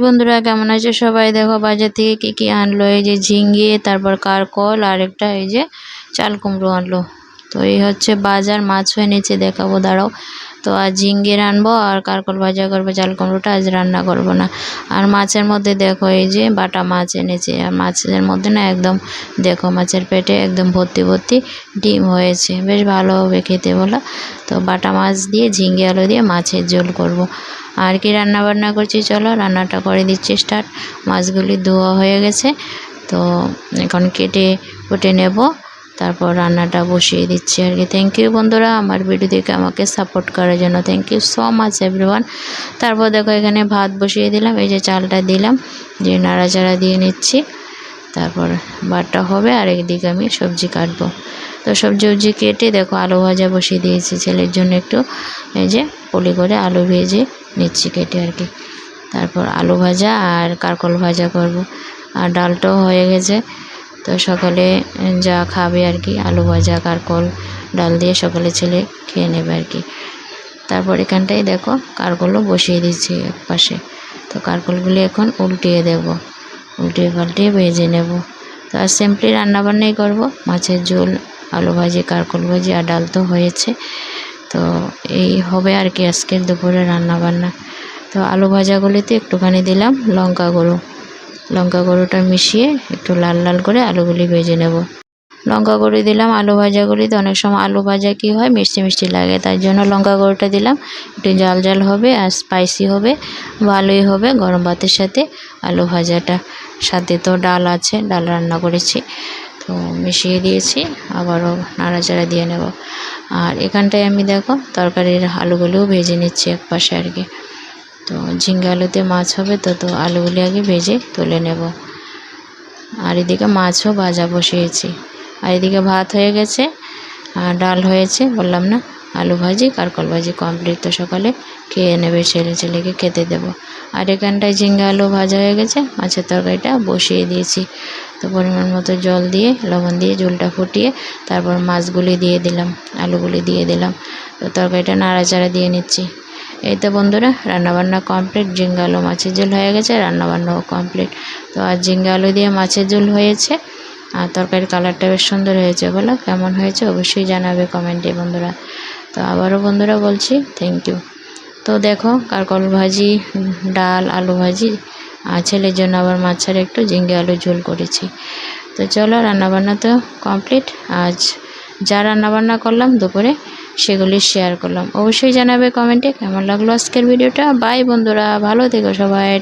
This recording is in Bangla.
বন্ধুরা, কেমন আছে সবাই? দেখো, বাজার থেকে কী কী আনলো? এই যে ঝিঙ্গে, তারপর কারকল, আর একটা এই যে চাল কুমড়ো আনলো। তো এই হচ্ছে বাজার, মাছ হয়ে নিচে দেখাবো, দাঁড়াও। তো আজ ঝিঙ্গে রানবো আর কারকল ভাজা করব, চাল কুমড়োটা আজ রান্না করব না। আর মাছের মধ্যে দেখো এই যে বাটা মাছ এনেছে, আর মাছের মধ্যে না একদম দেখো মাছের পেটে একদম ভর্তি ভর্তি ডিম হয়েছে, বেশ ভালো হবে খেতে বলো। তো বাটা মাছ দিয়ে ঝিঙ্গে আলু দিয়ে মাছের ঝোল করব। আর কি রান্না বান্না করছি চলো, রান্নাটা করে দিচ্ছি স্টার্ট। মাছগুলি ধোয়া হয়ে গেছে, তো এখন কেটে কুটে নেব। তারপর রান্নাটা বসিয়ে দিচ্ছি আর কি। থ্যাংক ইউ বন্ধুরা, আমার ভিডিও দেখে আমাকে সাপোর্ট করার জন্য thank you so much everyone তারপর দেখো এখানে ভাত বসিয়ে দিলাম, এই যে চালটা দিলাম দিয়ে নাড়াচাড়া দিয়ে নিচ্ছি। তারপর ভাতটা হবে আর একদিকে আমি সবজি কাটবো। তো সবজি উবজি কেটে দেখো আলু ভাজা বসিয়ে দিয়েছি ছেলের জন্য একটু। এই যে পলি করে আলু ভেজে নিচ্ছি কেটে আর কি। তারপর আলু ভাজা আর কারকল ভাজা করব। আর ডালটাও হয়ে গেছে। তো সকালে যা খাবে আর কি, আলু ভাজা, কারকল, ডাল দিয়ে সকালে ছেলে খেয়ে নেবে আর কি। তারপর এখানটায় দেখো কারকলও বসিয়ে দিচ্ছি এক পাশে তো কারকলগুলি এখন উল্টিয়ে দেব, উল্টিয়ে পাল্টিয়ে ভেজে নেব। তো আর সিম্পলি রান্নাবান্নাই করব। মাছের ঝোল, আলু ভাজি, কারকল ভাজি আর ডাল তো হয়েছে। তো এই হবে আর কি আজকের দুপুরে রান্নাবান্না। তো আলু ভাজাগুলিতে একটুখানি দিলাম লঙ্কা গুঁড়ো লঙ্কা গুঁড়োটা মিশিয়ে একটু লাল লাল করে আলুগুলি ভেজে নেব। লঙ্কা গুঁড়ো দিলাম আলু ভাজা ভাজাগুলিতে অনেক সময় আলু ভাজা কী হয়, মিষ্টি মিষ্টি লাগে। তার জন্য লঙ্কা গুঁড়োটা দিলাম। একটু জাল জাল হবে আর স্পাইসি হবে, ভালোই হবে গরম ভাতের সাথে আলু ভাজাটা। সাথে তো ডাল আছে, ডাল রান্না করেছি। তো মিশিয়ে দিয়েছি, আবারও নাড়াচাড়া দিয়ে নেব। আর এখানটায় আমি দেখো, তরকারির আলুগুলোও ভেজে নিচ্ছি এক পাশে আর কি। ঝিঙ্গা আলুতে মাছ হবে, তো তো আলুগুলি আগে ভেজে তুলে নেব। আর এদিকে মাছও ভাজা বসিয়েছি। আর এদিকে ভাত হয়ে গেছে, আর ডাল হয়েছে, বললাম না, আলু ভাজি, কারকল ভাজি কমপ্লিট তো সকালে খেয়ে নেবে ছেলে ছেলেকে খেতে দেব। আর এখানটায় ঝিঙ্গা আলু ভাজা হয়ে গেছে, মাছের তরকারিটা বসিয়ে দিয়েছি। তো পরিমাণ মতো জল দিয়ে, লবণ দিয়ে ঝোলটা ফুটিয়ে তারপর মাছগুলি দিয়ে দিলাম, আলুগুলি দিয়ে দিলাম। তো তরকারিটা নাড়াচাড়া দিয়ে নিচ্ছি। এই তো বন্ধুরা, রান্নাবান্না কমপ্লিট ঝিঙ্গা আলু, মাছের ঝোল হয়ে গেছে, রান্নাবান্নাও কমপ্লিট তো আর ঝিঙ্গা আলু দিয়ে মাছের ঝোল হয়েছে, আর তরকারির কালারটা বেশ সুন্দর হয়েছে বলো, কেমন হয়েছে অবশ্যই জানাবে কমেন্টে বন্ধুরা। তো আবারও বন্ধুরা বলছি থ্যাংক ইউ তো দেখো কারকল ভাজি, ডাল, আলু ভাজি, আর ছেলের জন্য আবার মাছের একটু ঝিঙ্গে আলু ঝোল করেছি। তো চলো, রান্নাবান্না তো কমপ্লিট আজ যা রান্নাবান্না করলাম দুপুরে সেগুলি শেয়ার করলাম। অবশ্যই জানাবে কমেন্টে কেমন লাগল আজকের ভিডিওটা বাই বন্ধুরা। ভালো থেকো সবাই।